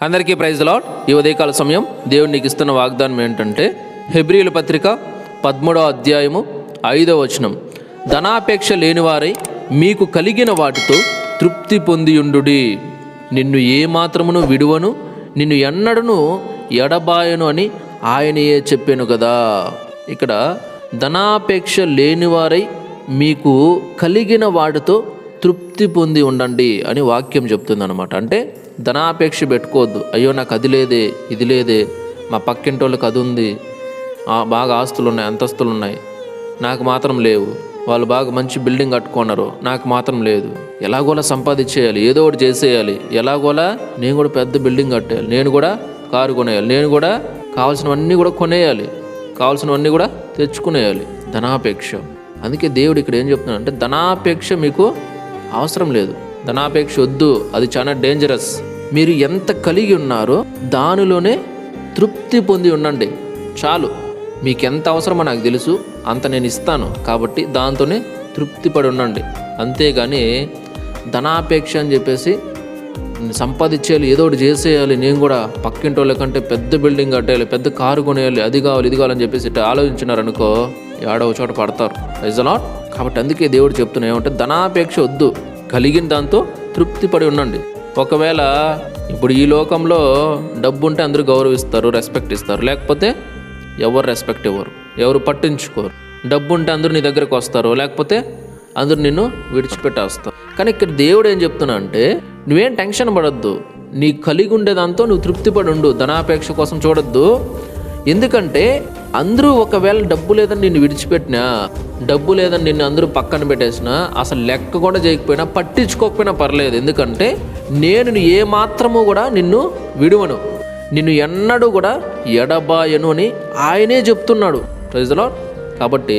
అందరికీ praise lord. ఈ ఉదయకాల సమయం దేవుడు నీకు ఇస్తున్న వాగ్దానం ఏంటంటే హెబ్రియుల పత్రిక పదమూడవ అధ్యాయము ఐదవ వచనం. ధనాపేక్ష లేనివారై మీకు కలిగిన వాటితో తృప్తి పొందియుండుడి నిన్ను ఏమాత్రమును విడువను నిన్ను ఎన్నడను ఎడబాయను అని ఆయనయే చెప్పాను కదా. ఇక్కడ ధనాపేక్ష లేనివారై మీకు కలిగిన వాటితో తృప్తి పొంది ఉండండి అని వాక్యం చెప్తుంది అనమాట అంటే ధనాపేక్ష పెట్టుకోవద్దు. అయ్యో నాకు అది లేదే ఇది లేదే మా పక్కింటి వాళ్ళకి అది ఉంది బాగా ఆస్తులు ఉన్నాయి అంతస్తులు ఉన్నాయి నాకు మాత్రం లేవు. వాళ్ళు బాగా మంచి బిల్డింగ్ కట్టుకున్నారు నాకు మాత్రం లేదు. ఎలాగోలా సంపాదించేయాలి ఏదో ఒకటి చేసేయాలి. ఎలాగోలా నేను కూడా పెద్ద బిల్డింగ్ కట్టేయాలి నేను కూడా కారు కొనేయాలి నేను కూడా కావాల్సినవన్నీ కూడా కొనేయాలి కావాల్సినవన్నీ కూడా తెచ్చుకునేయాలి. ధనాపేక్ష. అందుకే దేవుడు ఇక్కడ ఏం చెప్తున్నాడు అంటే ధనాపేక్ష మీకు అవసరం లేదు. ధనాపేక్ష వద్దు. అది చాలా డేంజరస్ మీరు ఎంత కలిగి ఉన్నారో దానిలోనే తృప్తి పొంది ఉండండి. చాలు. మీకు ఎంత అవసరమో నాకు తెలుసు. అంత నేను ఇస్తాను. కాబట్టి దాంతోనే తృప్తి పడి ఉండండి. అంతేగాని ధనాపేక్ష అని చెప్పేసి సంపాదించేయాలి ఏదో ఒకటి చేసేయాలి. నేను కూడా పక్కింటి వాళ్ళ కంటే పెద్ద బిల్డింగ్ కట్టేయాలి పెద్ద కారు కొనేయాలి అది కావాలి ఇది కావాలని చెప్పేసి ఇట్లా ఆలోచించినారనుకో ఏడవ చోట పడతారు. ఇజ్ నాట్ కాబట్టి అందుకే దేవుడు చెప్తున్నా ఏమంటే ధనాపేక్ష వద్దు. కలిగిన దాంతో తృప్తిపడి ఉండండి. ఒకవేళ ఇప్పుడు ఈ లోకంలో డబ్బు ఉంటే అందరూ గౌరవిస్తారు రెస్పెక్ట్ ఇస్తారు. లేకపోతే ఎవరు రెస్పెక్ట్ ఇవ్వరు ఎవరు పట్టించుకోరు. డబ్బు ఉంటే అందరూ నీ దగ్గరకు వస్తారు లేకపోతే అందరూ నిన్ను విడిచిపెట్టేస్తారు. కానీ ఇక్కడ దేవుడు ఏం చెప్తున్నా అంటే నువ్వేం టెన్షన్ పడద్దు. నీ కలిగి ఉండేదాంతో నువ్వు తృప్తిపడి ఉండు ధనాపేక్ష కోసం చూడొద్దు. ఎందుకంటే అందరూ ఒకవేళ డబ్బు లేదని నిన్ను విడిచిపెట్టినా డబ్బు లేదని నిన్ను అందరూ పక్కన పెట్టేసినా అసలు లెక్క కూడా చేయకపోయినా పట్టించుకోకపోయినా పర్లేదు. ఎందుకంటే నేను ఏ మాత్రము కూడా నిన్ను విడువను. నిన్ను ఎన్నడూ కూడా ఎడబాయను అని ఆయనే చెప్తున్నాడు. ప్రజలో కాబట్టి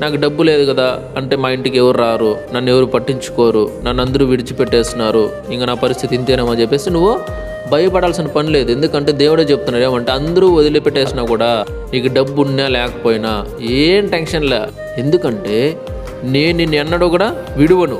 నాకు డబ్బు లేదు కదా అంటే మా ఇంటికి ఎవరు రారు నన్ను ఎవరు పట్టించుకోరు నన్ను అందరూ విడిచిపెట్టేస్తున్నారు ఇంకా నా పరిస్థితి ఇంతేనేమో చెప్పేసి నువ్వు భయపడాల్సిన పని లేదు. ఎందుకంటే దేవుడే చెప్తున్నాడు ఏమంటే అందరూ వదిలిపెట్టేసినా కూడా నీకు డబ్బు ఉన్నా లేకపోయినా ఏం టెన్షన్ లే. ఎందుకంటే నేను నిన్ను ఎన్నడూ కూడా విడువను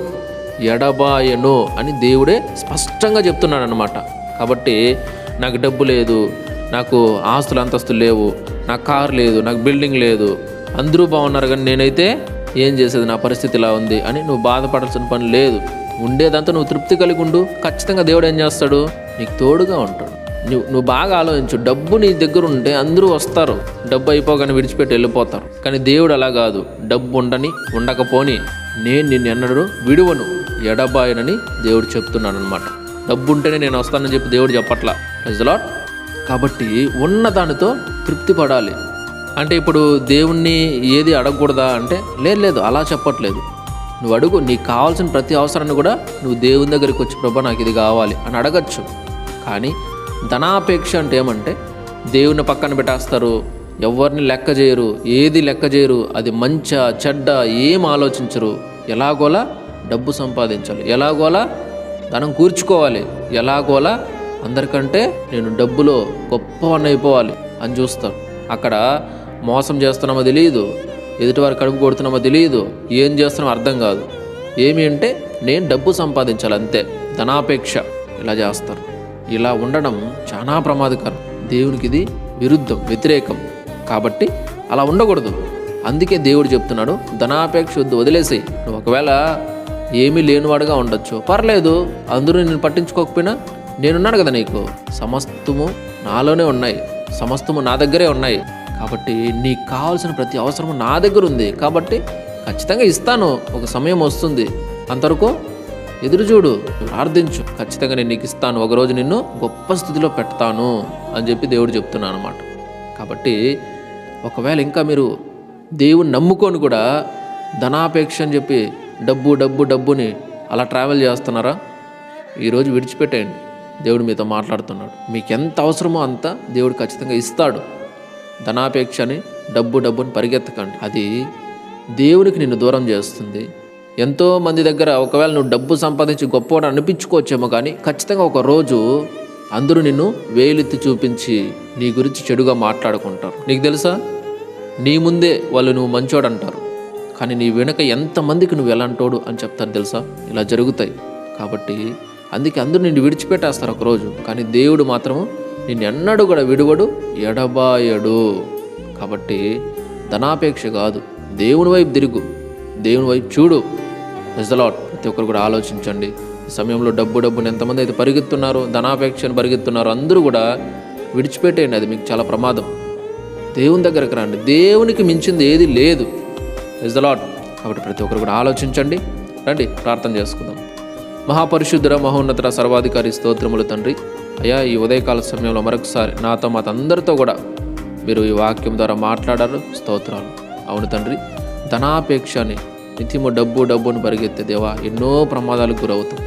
ఎడబాయను అని దేవుడే స్పష్టంగా చెప్తున్నాడు అనమాట కాబట్టి నాకు డబ్బు లేదు నాకు ఆస్తులు అంతస్తులు లేవు నాకు కారు లేదు నాకు బిల్డింగ్ లేదు అందరూ బాగున్నారు కానీ నేనైతే ఏం చేసేది? నా పరిస్థితి ఇలా ఉంది అని నువ్వు బాధపడాల్సిన పని లేదు. ఉండేదంతా నువ్వు తృప్తి కలిగి ఉండు. ఖచ్చితంగా దేవుడు ఏం చేస్తాడు? నీకు తోడుగా ఉంటాడు. నువ్వు నువ్వు బాగా ఆలోచించు. డబ్బు నీ దగ్గర ఉంటే అందరూ వస్తారు. డబ్బు అయిపోగానే విడిచిపెట్టి వెళ్ళిపోతారు. కానీ దేవుడు అలా కాదు. డబ్బు ఉండని ఉండకపోని నేను నిన్ను ఎన్నడూ విడువను. ఎడబాయనని దేవుడు చెప్తున్నాను అనమాట డబ్బు ఉంటేనే నేను వస్తానని చెప్పి దేవుడు చెప్పట్లా. లాట్ కాబట్టి ఉన్న దానితో తృప్తి పడాలి. అంటే ఇప్పుడు దేవుణ్ణి ఏది అడగకూడదా అంటే లేదు లేదు అలా చెప్పట్లేదు. నువ్వు అడుగు నీకు కావాల్సిన ప్రతి అవసరాన్ని కూడా నువ్వు దేవుని దగ్గరికి వచ్చి ప్రభా నాకు ఇది కావాలి అని అడగచ్చు. కానీ ధనాపేక్ష అంటే ఏమంటే దేవుని పక్కన పెట్టేస్తారు ఎవరిని లెక్క చేయరు ఏది లెక్క చేయరు అది మంచా చెడ్డ ఏం ఆలోచించరు. ఎలాగోలా డబ్బు సంపాదించాలి ఎలాగోలా ధనం కూర్చుకోవాలి ఎలాగోలా అందరికంటే నేను డబ్బులో గొప్ప అయిపోవాలి అని చూస్తాను అక్కడ మోసం చేస్తున్నామో తెలియదు ఎదుటివారి కడుపు కొడుతున్నామో తెలియదు ఏం చేస్తున్నామో అర్థం కాదు. ఏమి అంటే నేను డబ్బు సంపాదించాలి అంతే ధనాపేక్ష ఇలా చేస్తారు. ఇలా ఉండడం చాలా ప్రమాదకరం. దేవునికి ఇది విరుద్ధం వ్యతిరేకం. కాబట్టి అలా ఉండకూడదు. అందుకే దేవుడు చెప్తున్నాడు ధనాపేక్ష వద్దు వదిలేసి నువ్వు ఒకవేళ ఏమీ లేనివాడుగా ఉండొచ్చు. పర్లేదు అందరూ నేను పట్టించుకోకపోయినా నేనున్నాను కదా నీకు. సమస్తము నాలోనే ఉన్నాయి. సమస్తము నా దగ్గరే ఉన్నాయి. కాబట్టి నీకు కావాల్సిన ప్రతి అవసరము నా దగ్గర ఉంది. కాబట్టి ఖచ్చితంగా ఇస్తాను. ఒక సమయం వస్తుంది. అంతవరకు ఎదురుచూడు ప్రార్థించు. ఖచ్చితంగా నేను నీకు ఇస్తాను. ఒకరోజు నిన్ను గొప్ప స్థితిలో పెడతాను అని చెప్పి దేవుడు చెప్తున్నాను అనమాట కాబట్టి ఒకవేళ ఇంకా మీరు దేవుని నమ్ముకొని కూడా ధనాపేక్ష అని చెప్పి డబ్బు డబ్బు డబ్బుని అలా ట్రావెల్ చేస్తున్నారా? ఈరోజు విడిచిపెట్టేయండి. దేవుడు మీతో మాట్లాడుతున్నాడు. మీకు ఎంత అవసరమో అంత దేవుడు ఖచ్చితంగా ఇస్తాడు. ధనాపేక్ష అని డబ్బు డబ్బుని పరిగెత్తకండి. అది దేవునికి నిన్ను దూరం చేస్తుంది. ఎంతో మంది దగ్గర ఒకవేళ నువ్వు డబ్బు సంపాదించి గొప్పవాడు అనిపించుకోవచ్చేమో కానీ ఖచ్చితంగా ఒక రోజు అందరూ నిన్ను వేలెత్తి చూపించి నీ గురించి చెడుగా మాట్లాడుకుంటారు. నీకు తెలుసా? నీ ముందే వాళ్ళు నువ్వు మంచోడు అంటారు. కానీ నీ వెనుక ఎంతమందికి నువ్వు ఎలాంటోడు అని చెప్తారు తెలుసా? ఇలా జరుగుతాయి. కాబట్టి అందుకే అందరూ నిన్ను విడిచిపెట్టేస్తారు ఒకరోజు కానీ దేవుడు మాత్రము నిన్ను ఎన్నడూ కూడా విడువడు ఎడబాయడు. కాబట్టి ధనాపేక్ష కాదు. దేవుని వైపు తిరుగు. దేవుని వైపు చూడు. నిజలాట్ ప్రతి ఒక్కరు కూడా ఆలోచించండి. ఈ సమయంలో డబ్బు డబ్బుని ఎంతమంది అయితే పరిగెత్తున్నారో ధనాపేక్షను పరిగెత్తున్నారో అందరూ కూడా విడిచిపెట్టేయండి. అది మీకు చాలా ప్రమాదం. దేవుని దగ్గరకు రండి. దేవునికి మించింది ఏది లేదు. ఇస్ ద లాట్ కాబట్టి ప్రతి ఒక్కరు కూడా ఆలోచించండి. రండి ప్రార్థన చేసుకుందాం. మహాపరిశుద్ధుర మహోన్నతర సర్వాధికారి స్తోత్రములు తండ్రి. అయ్యా ఈ ఉదయకాల సమయంలో మరొకసారి నాతో మాత అందరితో కూడా మీరు ఈ వాక్యం ద్వారా మాట్లాడారు. స్తోత్రాలు. అవును తండ్రి. ధనాపేక్షని నిత్యము డబ్బు డబ్బును పరిగెత్తే దేవా ఎన్నో ప్రమాదాలకు గురవుతాం.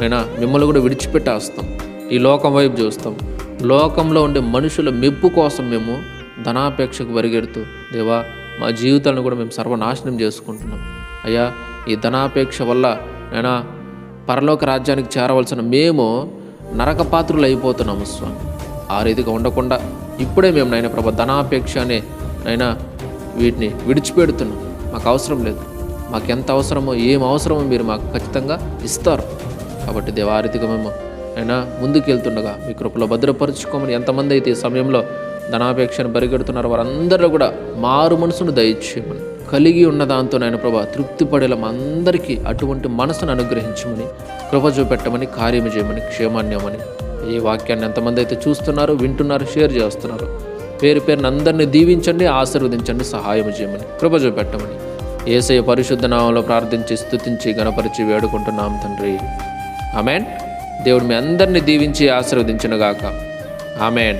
అయినా మిమ్మల్ని కూడా విడిచిపెట్టేస్తాం. ఈ లోకం వైపు చూస్తాం. లోకంలో ఉండే మనుషుల మెప్పు కోసం మేము ధనాపేక్షకు పరిగెడుతూ దేవా మా జీవితాలను కూడా మేము సర్వనాశనం చేసుకుంటున్నాం. అయ్యా ఈ ధనాపేక్ష వల్ల అయినా పరలోక రాజ్యానికి చేరవలసిన మేము నరక పాత్రులు అయిపోతున్నాము స్వామి. ఆ రీతిగా ఉండకుండా ఇప్పుడే మేము నాయన ప్రభా ధనాపేక్ష అనే నైనా వీటిని విడిచిపెడుతున్నాం. మాకు అవసరం లేదు. మాకు ఎంత అవసరమో ఏం అవసరమో మీరు మాకు ఖచ్చితంగా ఇస్తారు. కాబట్టి దేవారీతిగా మేము అయినా ముందుకెళ్తుండగా మీ కృపలో భద్రపరుచుకోమని ఎంతమంది అయితే ఈ సమయంలో ధనాపేక్షను పరిగెడుతున్నారు వారందరూ కూడా మారు మనసును దయచేయమని కలిగి ఉన్న దాంతో నాయన ప్రభా తృప్తి పడేలా మా అందరికీ అటువంటి మనసును అనుగ్రహించమని కృప చూపెట్టమని కార్యము చేయమని క్షేమాన్యమని ఈ వాక్యాన్ని ఎంతమంది అయితే చూస్తున్నారో వింటున్నారు షేర్ చేస్తున్నారు పేరు పేరున అందరిని దీవించండి ఆశీర్వదించండి సహాయం చేయమని కృప చూపెట్టమని ఏసయ పరిశుద్ధ నామంలో ప్రార్థించి స్థుతించి గణపరిచి వేడుకుంటున్నాం తండ్రి. ఆమెన్. దేవుడు మీ అందరినీ దీవించి ఆశీర్వదించినగాక ఆమెన్.